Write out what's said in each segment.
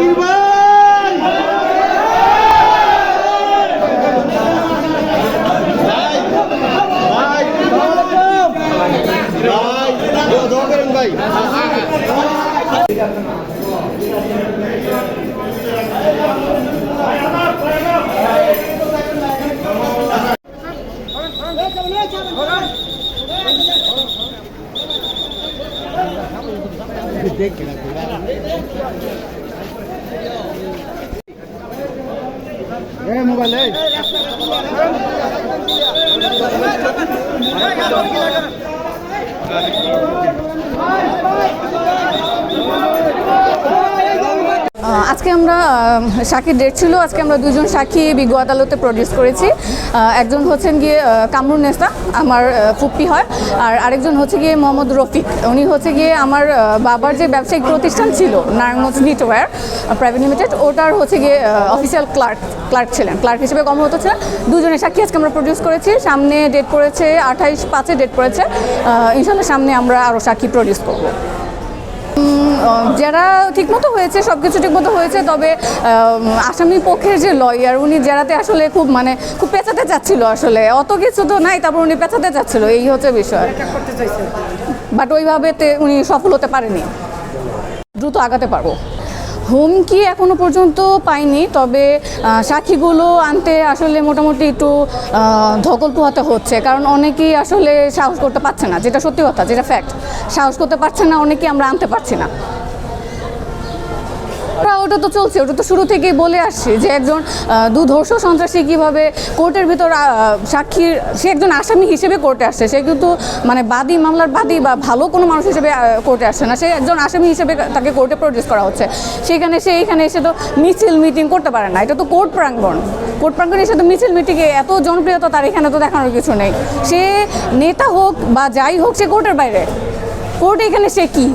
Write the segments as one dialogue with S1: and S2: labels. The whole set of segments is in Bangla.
S1: কি ভাই ভাই देख के ना আহ, আজকে আমরা সাক্ষীর ডেট ছিল, আজকে আমরা দুজন সাক্ষী বিজ্ঞ আদালতে প্রডিউস করেছি। একজন হচ্ছেন গিয়ে কামরুন নেসা আমার ফুপ্পি হয়, আর আরেকজন হচ্ছে গিয়ে মোহাম্মদ রফিক। উনি হচ্ছে গিয়ে আমার বাবার যে ব্যবসায়িক প্রতিষ্ঠান ছিল, নারায়ণগঞ্জ নিটওয়্যার প্রাইভেট লিমিটেড ওটার হচ্ছে গিয়ে অফিসিয়াল ক্লার্ক ক্লার্ক ছিলেন। ক্লার্ক হিসেবে কর্মরত ছিলেন। দুজনের সাক্ষী আজকে আমরা প্রডিউস করেছি। সামনে ডেট পড়েছে, আঠাইশ পাঁচে ডেট পড়েছে। ইনশাল্লাহ সামনে আমরা আরও সাক্ষী প্রডিউস করব। যারা ঠিকমতো হয়েছে সব কিছু ঠিকমতো হয়েছে, তবে আসামি পক্ষের যে লয়ার উনি যারাতে আসলে খুব মানে খুব পেঁচাতে চাচ্ছিল আসলে। অত কিছু তো নাই, তারপর উনি পেঁচাতে চাচ্ছিল, এই হচ্ছে বিষয়। বাট ওইভাবে উনি সফল হতে পারেনি। দ্রুত আগাতে পারব। হুমকি এখনও পর্যন্ত পাইনি, তবে সাক্ষীগুলো আনতে আসলে মোটামুটি একটু ধকল পোহাতে হচ্ছে। কারণ অনেকেই আসলে সাহস করতে পারছে না, যেটা সত্যি কথা, যেটা ফ্যাক্ট সাহস করতে পারছে না, অনেকেই আমরা আনতে পারছি না। ওটা ওটা তো চলছে, ওটা তো শুরু থেকেই বলে আসছে যে একজন দুধর্ষ সন্ত্রাসী কীভাবে কোর্টের ভিতর সাক্ষীর সে একজন আসামি হিসেবে কোর্টে আসছে। সে কিন্তু মানে বাদী মামলার বাদী বা ভালো কোনো মানুষ হিসেবে কোর্টে আসছে না। সে একজন আসামি হিসেবে তাকে কোর্টে প্রডিউস করা হচ্ছে। সেখানে, সে এখানে এসে তো মিছিল মিটিং করতে পারে না। এটা তো কোর্ট প্রাঙ্গণ। কোর্ট প্রাঙ্গণে এসে তো মিছিল মিটিংয়ে এত জনপ্রিয়তা তার এখানে তো দেখানোর কিছু নেই। সে নেতা হোক বা যাই হোক, সে কোর্টের বাইরে। কোর্টে এখানে সে কী?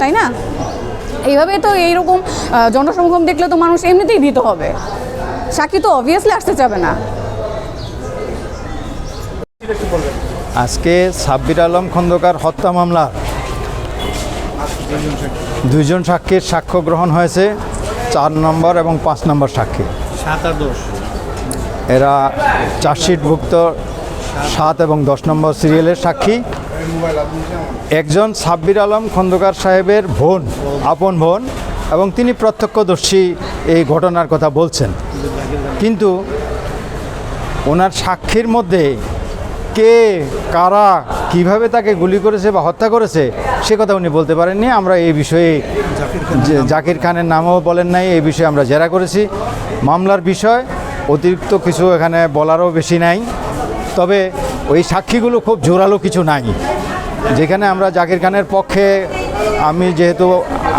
S1: তাই না? এইভাবে তো এইরকম জনসমাগম দেখলে তো মানুষ এমনিতেই ভীত হবে। সাক্ষী তো অবভিয়াসলি আসতে চাবে না।
S2: আজকে সাব্বির আলম খন্দকার হত্যা মামলা। দুইজন সাক্ষীর সাক্ষ্য গ্রহণ হয়েছে চার নম্বর এবং পাঁচ নম্বর সাক্ষী। এরা চার্জশিটভুক্ত সাত এবং দশ নম্বর সিরিয়ালের সাক্ষী। একজন সাব্বির আলম খন্দকার সাহেবের বোন, আপন বোন, এবং তিনি প্রত্যক্ষদর্শী এই ঘটনার কথা বলছেন। কিন্তু ওনার সাক্ষীর মধ্যে কে, কারা, কীভাবে তাকে গুলি করেছে বা হত্যা করেছে, সে কথা উনি বলতে পারেননি। আমরা এই বিষয়ে জাকির খানের নামও বলেন নাই, এই বিষয়ে আমরা জেরা করেছি। মামলার বিষয়, অতিরিক্ত কিছু এখানে বলারও বেশি নাই। তবে ওই সাক্ষীগুলো খুব জোরালো কিছু নাই। যেখানে আমরা জাকির খানের পক্ষে আমি যেহেতু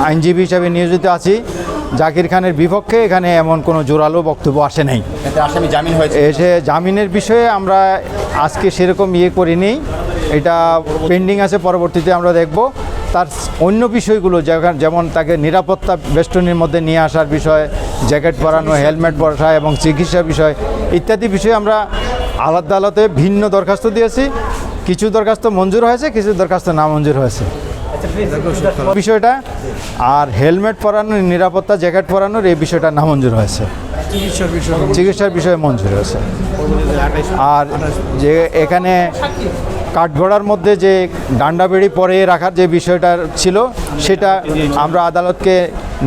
S2: আইনজীবী হিসাবে নিয়োজিত আছি জাকির খানের বিপক্ষে এখানে এমন কোনো জোরালো বক্তব্য আসে নাই।
S3: আসামি জামিন হয়েছে।
S2: এসে জামিনের বিষয়ে আমরা আজকে সেরকম ইয়ে করিনি। এটা পেন্ডিং আছে পরবর্তীতে আমরা দেখব। তার অন্য বিষয়গুলো যেমন তাকে নিরাপত্তা বেষ্টনীর মধ্যে নিয়ে আসার বিষয় জ্যাকেট পরানো হেলমেট পরা এবং চিকিৎসা বিষয় ইত্যাদি বিষয়ে আমরা আলাদা আলাদা ভিন্ন দরখাস্ত দিয়েছি। কিছু দরখাস্ত মঞ্জুর হয়েছে, কিছু দরখাস্ত না মঞ্জুর হয়েছে। বিষয়টা, আর হেলমেট পরানোর, নিরাপত্তা জ্যাকেট পরানোর এই বিষয়টা নামঞ্জুর হয়েছে।
S3: চিকিৎসার বিষয়ে
S2: মঞ্জুর হয়েছে। আর যে এখানে কাঠগড়ার মধ্যে যে ডান্ডা বেড়ি পরে রাখার যে বিষয়টা ছিল, সেটা আমরা আদালতকে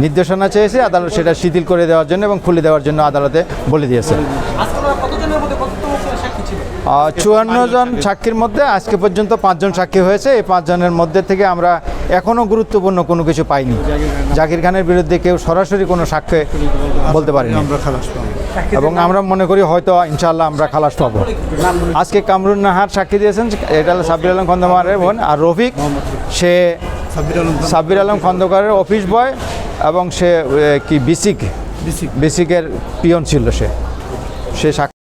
S2: নির্দেশনা চেয়েছি, আদালত সেটা শিথিল করে দেওয়ার জন্য এবং খুলে দেওয়ার জন্য আদালতে বলে দিয়েছে। চুয়ান্ন জন সাক্ষীর মধ্যে আজকে পর্যন্ত পাঁচজন সাক্ষী হয়েছে। এই পাঁচজনের মধ্যে থেকে আমরা এখনও গুরুত্বপূর্ণ কোনো কিছু পাইনি। জাকির খানের বিরুদ্ধে কেউ সরাসরি কোনো সাক্ষ্য বলতে পারিনি। এবং আমরা মনে করি হয়তো ইনশাল্লাহ আমরা খালাস পাবো। আজকে কামরুন নাহার সাক্ষী দিয়েছেন। এটা হলো সাব্বির আলম খন্দকারের বোন আর রফিক। সে
S3: সাব্বির আলম
S2: খন্দকারের অফিস বয় এবং সে কি বিসিক?
S3: বিসিক।
S2: বেসিকের পিয়ন ছিল সে। সে সাক্ষী